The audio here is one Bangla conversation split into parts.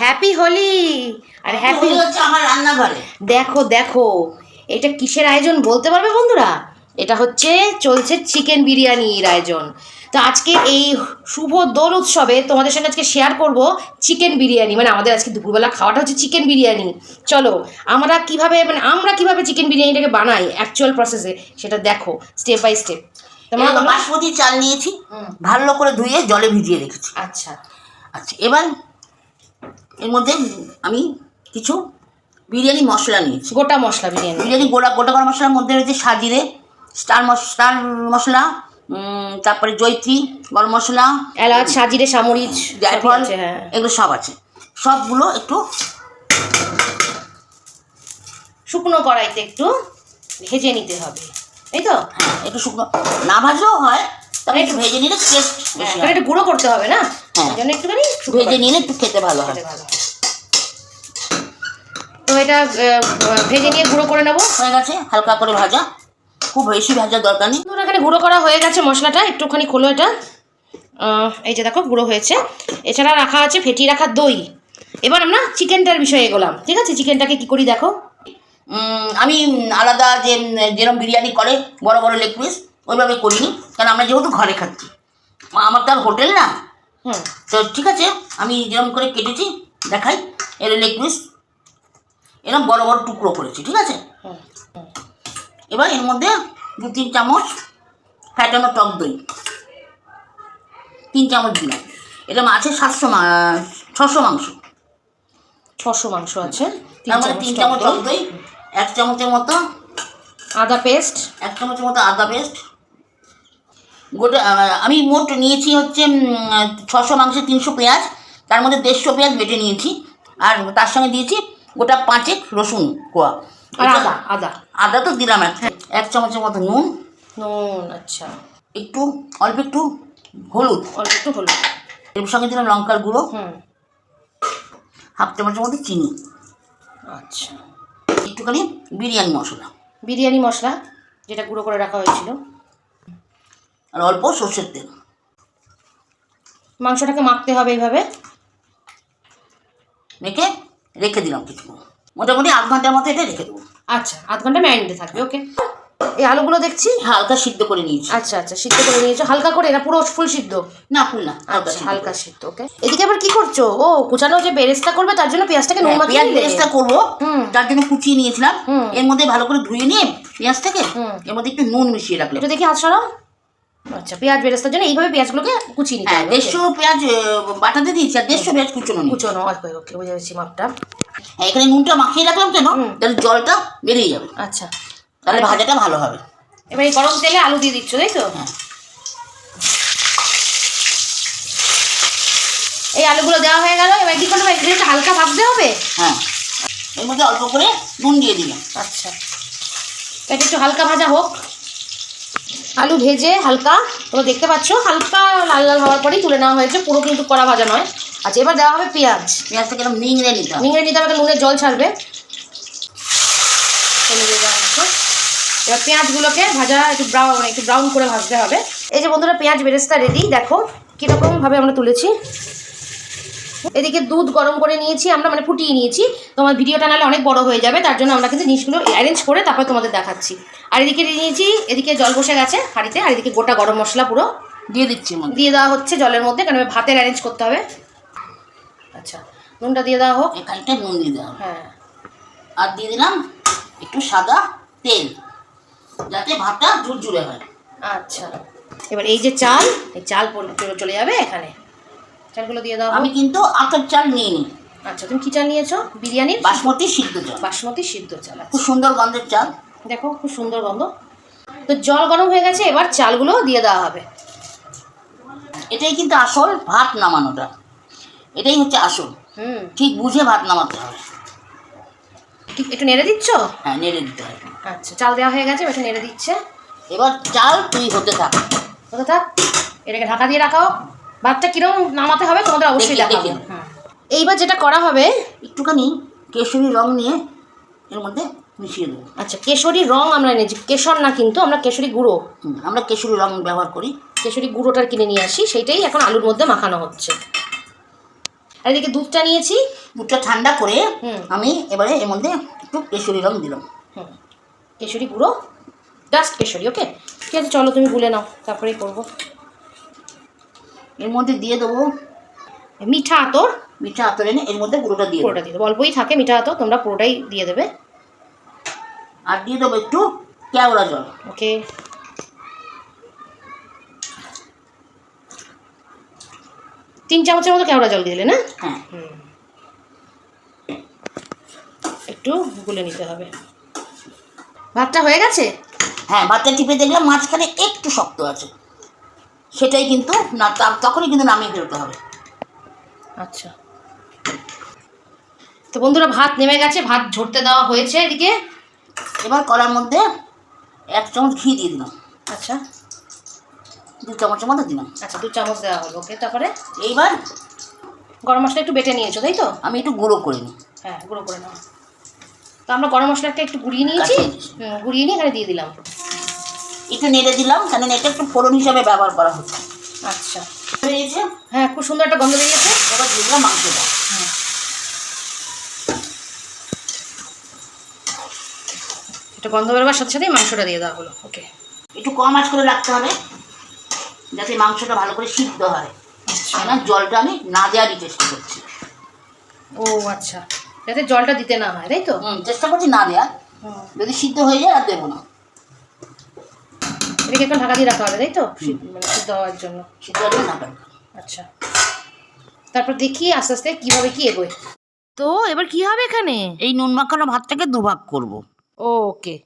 হ্যাপি হোলি আর হ্যাপি হচ্ছে আমার রান্নাঘরে। দেখো দেখো এটা কিসের আয়োজন বলতে পারবে বন্ধুরা? এটা হচ্ছে চলছে চিকেন বিরিয়ানির আয়োজন। তো আজকে এই শুভ দোল উৎসবে তোমাদের সঙ্গে আজকে শেয়ার করব চিকেন বিরিয়ানি। মানে আমাদের আজকে দুপুরবেলা খাওয়াটা হচ্ছে চিকেন বিরিয়ানি। চলো আমরা কীভাবে মানে আমরা কীভাবে চিকেন বিরিয়ানিটাকে বানাই অ্যাকচুয়াল প্রসেসে সেটা দেখো স্টেপ বাই স্টেপ বাসমতি চাল নিয়েছি ভালো করে ধুয়ে জলে ভিজিয়ে রেখেছি। আচ্ছা। আচ্ছা এবার এর মধ্যে আমি কিছু বিরিয়ানি মশলা নিয়েছি। গোটা মশলা বিরিয়ানি। বিরিয়ানি গোটা গোটা গরম মশলার মধ্যে রয়েছে সাজিরে স্টার স্টার মশলা তারপরে জৈত্রী গরম মশলা এলাচ সাজিরে সামরিচ জায়ফল হ্যাঁ। এগুলো সব আছে। সবগুলো একটু শুকনো কড়াইতে একটু ভেজে নিতে হবে। এই তো? হ্যাঁ একটু শুকনো। না ভাজলেও হয় তবে একটু ভেজে নিলে টেস্ট বেশি হ্যাঁ। একটু গুঁড়ো করতে হবে না? হ্যাঁ। জন্য একটুখানি ভেজে নিলে একটু খেতে ভালো হয়। তো এটা ভেজে নিয়ে গুঁড়ো করে নেব। হয়ে গেছে হালকা করে ভাজা। খুব বেশি ভাজার দরকার নেই। ধরো এখানে গুঁড়ো করা হয়ে গেছে মশলাটা একটুখানি খোলো এটা। এই যে দেখো গুঁড়ো হয়েছে। এছাড়া রাখা আছে ফেটিয়ে রাখা দই। এবার আমরা চিকেনটার বিষয়ে এগোলাম। ঠিক আছে? চিকেনটাকে কি করি দেখো? আমি আলাদা যে যেরকম বিরিয়ানি করে বড় বড় লেগ পিস ওইভাবে করিনি কারণ আমরা যেহেতু ঘরে খাচ্ছি আমার তো আর হোটেল না। হুম। তো ঠিক আছে আমি যেরকম করে কেটেছি দেখাই। এর লেগ পিস এরকম বড় বড় টুকরো করেছি ঠিক আছে? এবার এর মধ্যে দু তিন চামচ ফ্যাটানো টক দই তিন চামচ দিলাম। এরকম আছে সাতশো ছশো মাংস। ছশো মাংস আছে তিন তার মধ্যে চামচ তিন টক চামচ টক দই এক চামচের মতো আদা পেস্ট। এক চামচের মতো আদা পেস্ট গোটা আমি মোট নিয়েছি হচ্ছে ছশো মাংসে তিনশো পেঁয়াজ তার মধ্যে দেড়শো পেঁয়াজ বেটে নিয়েছি আর তার সঙ্গে দিয়েছি গোটা পাঁচেক রসুন কোয়া। আর আদা আদা। আদা তো দিলাম এক এক চামচের মতো নুন। নুন আচ্ছা। একটু অল্প একটু হলুদ। অল্প একটু হলুদ। এর সঙ্গে দিলাম লঙ্কার গুঁড়ো। হুম। হাফ চামচের মতো চিনি। আচ্ছা। একটুখানি বিরিয়ানি মশলা। বিরিয়ানি মশলা যেটা গুঁড়ো করে রাখা হয়েছিল। আর অল্প সর্ষের তেল। মাংসটাকে মাখতে হবে এইভাবে। মেখে রেখে দিলাম কিছু মোটামুটি আধ ঘণ্টার মতো এটা রেখে দেবো। আচ্ছা আধ ঘণ্টা ম্যারিনেটে থাকবে ওকে। এই আলুগুলো দেখছি? হালকা সিদ্ধ করে নিয়েছি। আচ্ছা আচ্ছা সিদ্ধ করে নিয়েছো। হালকা করে এটা পুরো ফুল সিদ্ধ? না ফুল না হালকা আচ্ছা হালকা। সিদ্ধ ওকে। এদিকে আবার কি করছ? ও কুচানো যে বেরেস্তা করবে তার জন্য পেঁয়াজটাকে নুন হ্যাঁ, মাখিয়ে পেঁয়াজ বেরেস্তা করব। তার জন্য কুচিয়ে নিয়েছিলাম। এর মধ্যে ভালো করে ধুয়ে নিয়ে পেঁয়াজ থেকে হুম। এর মধ্যে একটু নুন মিশিয়ে রাখলাম। একটু দেখি হাত সরাও। আচ্ছা পেঁয়াজ বেরেস্তার জন্য এইভাবে পেঁয়াজগুলোকে কুচিয়ে নিতে হ্যাঁ হবে দেড়শো পেঁয়াজ বাটাতে দিয়েছি আর দেড়শো পেঁয়াজ কুচনো কুচনো ওকে ওকে বুঝে গেছি মাপটা। হ্যাঁ, এখানে নুনটা মাখিয়ে রাখলাম কেন। তাহলে জলটা বেরিয়ে যাবে। আচ্ছা। তাহলে ভাজাটা ভালো হবে। এবার এই গরম তেলে আলু দিয়ে দিচ্ছ তাই তো? হ্যাঁ। এই আলুগুলো দেওয়া হয়ে গেল এবার কি করতে হবে? একটু হালকা ভাবতে হবে? হ্যাঁ। এর মধ্যে অল্প করে নুন দিয়ে দিলাম। আচ্ছা। এটা একটু হালকা ভাজা হোক। আলু ভেজে হালকা তোমরা দেখতে পাচ্ছ হালকা লাল লাল হওয়ার পরেই তুলে নেওয়া হয়েছে পুরো কিন্তু কড়া ভাজা নয়। আচ্ছা এবার দেওয়া হবে পেঁয়াজ। পেঁয়াজটাকে এরকম নিংড়ে নিতে হবে। নিংড়ে নিতে হবে নুনের জল ছাড়বে। এবার পেঁয়াজগুলোকে ভাজা একটু ব্রাউন একটু ব্রাউন করে ভাজতে হবে। এই যে বন্ধুরা পেঁয়াজ বেরেস্তা রেডি দেখো কীরকমভাবে আমরা তুলেছি। এদিকে দুধ গরম করে নিয়েছি আমরা মানে ফুটিয়ে নিয়েছি। তোমার ভিডিওটা নাহলে অনেক বড় হয়ে যাবে তার জন্য আমরা কিন্তু জিনিসগুলো অ্যারেঞ্জ করে তারপর তোমাদের দেখাচ্ছি। আর এদিকে নিয়েছি এদিকে জল বসে গেছে হাঁড়িতে আর এদিকে গোটা গরম মশলা পুরো দিয়ে দিচ্ছি দিয়ে দেওয়া হচ্ছে জলের মধ্যে কারণ ভাতের অ্যারেঞ্জ করতে হবে। আচ্ছা নুনটা দিয়ে দেওয়া হোক। এখানটা নুন দিয়ে দেওয়া হ্যাঁ। আর দিয়ে দিলাম একটু সাদা তেল যাতে ভাতটা ঝুরঝুরে হয়। আচ্ছা এবার এই যে চাল এই চাল চলে- চলে যাবে এখানে। চালগুলো দিয়ে দাও। আমি কিন্তু আতর চাল নিয়ে নিই আচ্ছা তুমি কি চাল নিয়েছো? বিরিয়ানির বাসমতি সিদ্ধ চাল। বাসমতি সিদ্ধ চাল খুব আচ্ছা সুন্দর গন্ধের চাল। দেখো খুব সুন্দর গন্ধ। তো জল গরম হয়ে গেছে এবার চালগুলো দিয়ে দেওয়া হবে। এটাই কিন্তু আসল ভাত নামানোটা। এটাই হচ্ছে আসল। হুম। ঠিক বুঝে ভাত নামাতে হবে। ঠিক একটু নেড়ে দিচ্ছ? হ্যাঁ নেড়ে দিতে হবে। আচ্ছা চাল দেওয়া হয়ে গেছে একটু নেড়ে দিচ্ছে। এবার চাল তুই হতে থাক। হতে থাক। এটাকে ঢাকা দিয়ে রাখাও। ভাতটা কিরম নামাতে হবে তোমাদের অবশ্যই দেখি, দেখাবো। হ্যাঁ। এইবার যেটা করা হবে একটুখানি কেশরি রং নিয়ে এর মধ্যে মিশিয়ে দেবো। আচ্ছা কেশরি রং আমরা এনেছি। কেশর না কিন্তু আমরা কেশরি গুঁড়ো। আমরা কেশরি রং ব্যবহার করি। কেশরি গুঁড়োটা কিনে নিয়ে আসি সেইটাই এখন আলুর মধ্যে মাখানো হচ্ছে। আর এদিকে দুধটা নিয়েছি। দুধটা ঠান্ডা করে। আমি এবারে এর মধ্যে একটু কেশরি রং দিলাম। হুম। কেশরি গুঁড়ো জাস্ট কেশরি ওকে? ঠিক আছে চলো তুমি গুলে নাও তারপরেই করব। এর মধ্যে দিয়ে দেবো মিঠা আতর মিঠা আতর এনে এর মধ্যে গুঁড়োটা দিয়ে পুরোটা দিয়ে দেবো। অল্পই থাকে মিঠা আতর তোমরা পুরোটাই দিয়ে দেবে। আর দিয়ে দেবো একটু কেওড়া জল। ওকে। তিন চামচের মতো কেওড়া জল দিলে না? হ্যাঁ। একটু গুলে নিতে হবে। ভাতটা হয়ে গেছে? হ্যাঁ ভাতটা টিপে দেখলাম মাঝখানে একটু শক্ত আছে। সেটাই কিন্তু না তখনই কিন্তু নামিয়ে ফেলতে হবে। আচ্ছা। তো বন্ধুরা ভাত নেমে গেছে ভাত ঝরতে দেওয়া হয়েছে এদিকে। এবার কলার মধ্যে এক চামচ ঘি দিয়ে দিলাম। আচ্ছা। দু চামচের মতো দিলাম। আচ্ছা দু চামচ দেওয়া হলো ওকে তারপরে? এইবার গরম মশলা একটু বেটে নিয়েছো তাই তো? আমি একটু গুঁড়ো করে নিই। হ্যাঁ গুঁড়ো করে নাও। তো আমরা গরম মশলাটা একটু গুঁড়িয়ে নিয়েছি। গুঁড়িয়ে নিয়ে এখানে দিয়ে দিলাম। একটু নেড়ে দিলাম কারণ এটা একটু ফোড়ন হিসাবে ব্যবহার করা হচ্ছে। আচ্ছা। বেরিয়েছে হ্যাঁ খুব সুন্দর একটা গন্ধ বেরিয়েছে। এবার দিয়ে দিলাম মাংসটা। এটা গন্ধ বেরোবার সাথে সাথেই মাংসটা দিয়ে দেওয়া হলো। ওকে। একটু কম আঁচ করে রাখতে হবে যাতে মাংসটা ভালো করে সিদ্ধ হয়। আচ্ছা। জলটা আমি না দেওয়ারই চেষ্টা করছি। ও আচ্ছা। যাতে জলটা দিতে না হয় তাই তো? হুম চেষ্টা করছি না দেওয়ার। যদি সিদ্ধ হয়ে যায় আর দেবো না। এটাকে এখন ঢাকা দিয়ে রাখা হবে তাই তো? সিদ্ধ- মানে সিদ্ধ হওয়ার জন্য। সিদ্ধ হলে না আচ্ছা। তারপর দেখি আস্তে আস্তে কীভাবে কি এগোয়। তো এবার কি হবে এখানে? এই নুন মাখানো ভাতটাকে দুভাগ করব। ওকে।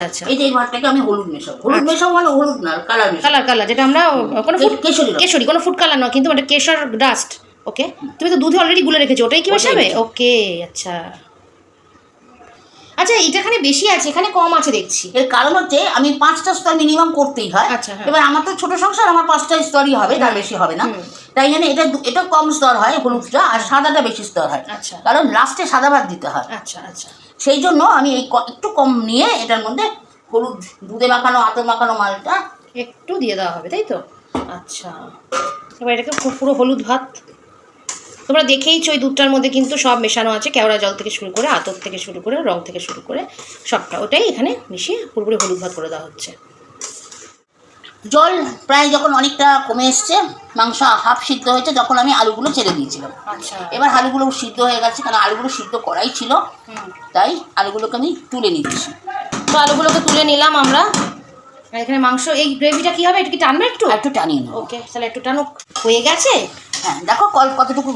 আচ্ছা। এই যে এই ভাতটাকে আমি হলুদ মেশাবো। হলুদ মেশাবো মানে হলুদ না কালার মেশাবো। কালার কালার যেটা আমরা কোনো ফুড কেশরি। কেশরি কোনো ফুড কালার নয় কিন্তু ওটা কেশর ডাস্ট ওকে? তুমি তো দুধে অলরেডি গুলে রেখেছো ওটাই কি মেশাবে ওকে আচ্ছা। আচ্ছা এটা এখানে বেশি আছে এখানে কম আছে দেখছি। এর কারণ হচ্ছে আমি পাঁচটা স্তর মিনিমাম করতেই হয়। আচ্ছা, হ্যাঁ। এবার আমার তো ছোট সংসার আমার পাঁচটা স্তরই হবে তার বেশি হবে না। তাই জন্য এটা এটা কম স্তর হয় হলুদটা আর সাদাটা বেশি স্তর হয়। আচ্ছা। কারণ লাস্টে সাদা ভাত দিতে হয়। আচ্ছা আচ্ছা। সেই জন্য আমি এই একটু কম নিয়ে এটার মধ্যে হলুদ দুধে মাখানো আতর মাখানো মালটা একটু দিয়ে দেওয়া হবে তাই তো? আচ্ছা। এবার এটাকে পুরো হলুদ ভাত তোমরা দেখেইছো ওই দুধটার মধ্যে কিন্তু সব মেশানো আছে কেওড়া জল থেকে শুরু করে আতর থেকে শুরু করে রং থেকে শুরু করে সবটা ওটাই এখানে মিশিয়ে পুরোপুরি হলুদ ভাত করে দেওয়া হচ্ছে। জল প্রায় যখন অনেকটা কমে এসছে মাংস হাফ সিদ্ধ হয়েছে তখন আমি আলুগুলো ছেড়ে দিয়েছিলাম। আচ্ছা। এবার আলুগুলো সিদ্ধ হয়ে গেছে কারণ আলুগুলো সিদ্ধ করাই ছিল তাই আলুগুলোকে আমি তুলে নিচ্ছি। তো আলুগুলোকে তুলে নিলাম আমরা। এখানে মাংস এই গ্রেভিটা কি হবে? এটা কি টানবে একটু? একটু টানিয়ে নেব। ওকে তাহলে একটু টানুক। হয়ে গেছে? হ্যাঁ দেখো কল কতটুকু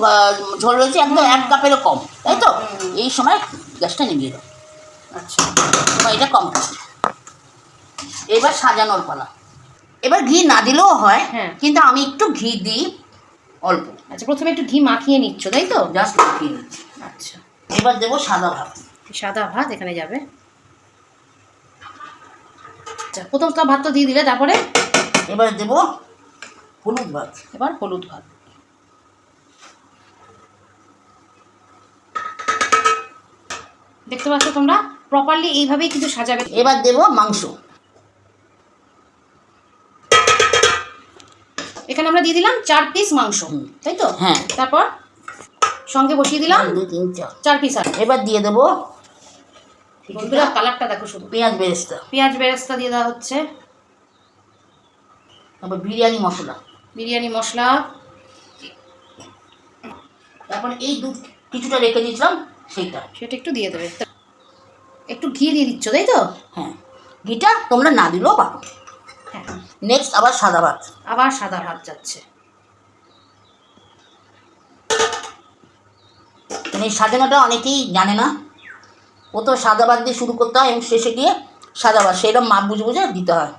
ঝোল রয়েছে একদম এক কাপেরও কম তাই তো? এই সময় গ্যাসটা নিভিয়ে দাও। আচ্ছা। এটা কম এবার সাজানোর পালা। এবার ঘি না দিলেও হয় হ্যাঁ। কিন্তু আমি একটু ঘি দিই অল্প। আচ্ছা প্রথমে একটু ঘি মাখিয়ে নিচ্ছ তাই তো? জাস্ট মাখিয়ে নিচ্ছি। আচ্ছা। এবার দেবো সাদা ভাত। সাদা ভাত এখানে যাবে। আচ্ছা প্রথম তো ভাত তো দিয়ে দিলে তারপরে? এবার দেবো হলুদ ভাত। এবার হলুদ ভাত। দেখতে পাচ্ছ তোমরা? প্রপারলি এইভাবেই কিন্তু সাজাবে। এবার দেবো মাংস। এখানে আমরা দিয়ে দিলাম চার পিস মাংস তাই তো? হ্যাঁ। তারপর সঙ্গে বসিয়ে দিলাম তিন চার। চার পিস আর। এবার দিয়ে দেবো বন্ধুরা কালারটা দেখো শুধু। পেঁয়াজ বেরেস্তা। পেঁয়াজ বেরেস্তা দিয়ে দেওয়া হচ্ছে। তারপর বিরিয়ানি মশলা। বিরিয়ানি মশলা। তারপর এই দুধ কিছুটা রেখে দিয়েছিলাম। সেইটা। সেটা একটু দিয়ে দেবে। একটু ঘি দিয়ে দিচ্ছ তাই তো? হ্যাঁ। ঘিটা তোমরা না দিলেও পারো। হ্যাঁ। নেক্সট আবার সাদা ভাত। আবার সাদা ভাত যাচ্ছে। মানে সাজানোটা অনেকেই জানে না। ও তো সাদা ভাত দিয়ে শুরু করতে হয় এবং শেষে গিয়ে সাদা ভাত। সেরকম মাপ বুঝে বুঝে দিতে হয়।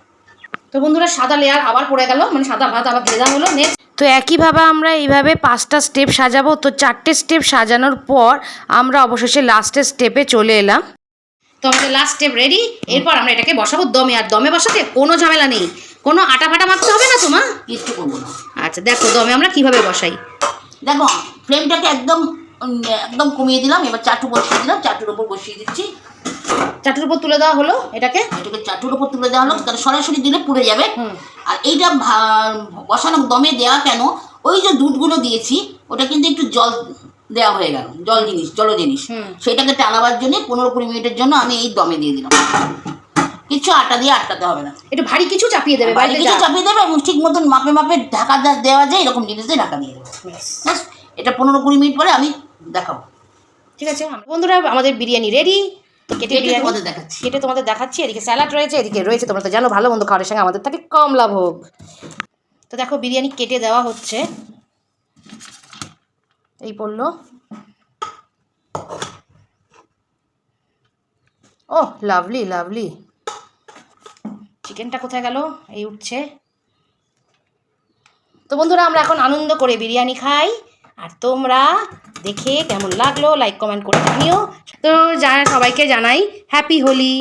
তো বন্ধুরা সাদা লেয়ার আবার পড়ে গেল। মানে সাদা ভাত আবার দেওয়া হলো। নেক্সট তো একইভাবে আমরা এইভাবে পাঁচটা স্টেপ সাজাবো। তো চারটে স্টেপ সাজানোর পর আমরা অবশেষে লাস্টের স্টেপে চলে এলাম। তো আমাদের লাস্ট স্টেপ রেডি এরপর আমরা এটাকে বসাবো দমে। আর দমে বসাতে কোনো ঝামেলা নেই। কোনো আটা ফাটা মারতে হবে না তোমার কিচ্ছু করব না। আচ্ছা দেখো দমে আমরা কীভাবে বসাই। দেখো ফ্লেমটাকে একদম একদম কমিয়ে দিলাম। এবার চাটু বসিয়ে দিলাম। চাটুর ওপর বসিয়ে দিচ্ছি। চাটুর উপর তুলে দেওয়া হলো এটাকে? এটাকে চাটুর ওপর তুলে দেওয়া হলো। তাহলে সরাসরি দিলে পুড়ে যাবে। আর এইটা বসানো দমে দেওয়া কেন? ওই যে দুধগুলো দিয়েছি ওটা কিন্তু একটু জল দেওয়া হয়ে গেল। জল জিনিস জল জিনিস। সেটাকে টানাবার জন্য পনেরো কুড়ি মিনিটের জন্য আমি এই দমে দিয়ে দিলাম। কিছু আটা দিয়ে আটকাতে হবে না। একটু ভারী কিছু চাপিয়ে দেবে ভারী কিছু চাপিয়ে দেবে এবং ঠিক মতন মাপে মাপে ঢাকা দেওয়া যায় এরকম জিনিস দিয়ে ঢাকা দিয়ে দেবে। এটা পনেরো কুড়ি মিনিট পরে আমি দেখাবো ঠিক আছে? বন্ধুরা আমাদের বিরিয়ানি রেডি কেটে তোমাদের দেখাচ্ছি। কেটে তোমাদের দেখাচ্ছি। এদিকে স্যালাড রয়েছে এদিকে রয়েছে তোমরা তো জানো ভালো বন্ধু খাওয়ার সঙ্গে আমাদের থাকে কম লাভ হোক। তো দেখো বিরিয়ানি কেটে দেওয়া হচ্ছে। এই পড়ল। ও লাভলি লাভলি চিকেনটা কোথায় গেল? এই উঠছে। তো বন্ধুরা আমরা এখন আনন্দ করে বিরিয়ানি খাই। আর তোমরা দেখে কেমন লাগল লাইক কমেন্ট করে জানিও। তো যা সবাইকে জানাই হ্যাপি হোলি